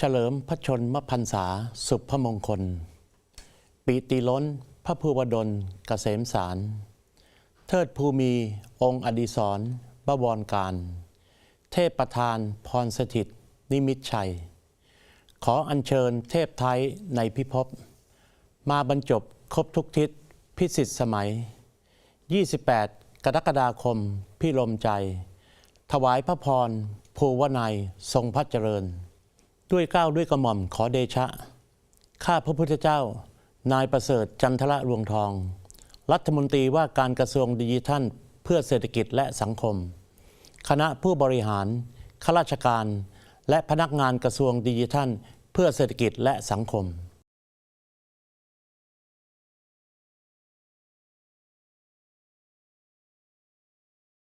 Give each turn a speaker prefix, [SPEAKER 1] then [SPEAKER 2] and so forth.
[SPEAKER 1] เฉลิมพระชนมพรรษาสุพมงคล ปีติล้นพระภูวดลเกษมสาร เทิดภูมิองค์อดีศรบวรการ เทพประธานพรสถิต นิมิตชัย ขออัญเชิญเทพไทยในพิภพ มาบรรจบครบทุกทิศพิสิทธิ์สมัย 28 กรกฎาคมพี่ลมใจ ถวายพระพรภูวนัยทรงพระเจริญ ด้วยเกล้าวด้วยกระหม่อมขอเดชะ ข้าพระพุทธเจ้า นายประเสริฐจันทละรวงทอง รัฐมนตรีว่าการกระทรวงดิจิทัล เพื่อเศรษฐกิจและสังคม คณะผู้บริหารข้าราชการ และพนักงานกระทรวงดิจิทัล เพื่อเศรษฐกิจและสังคม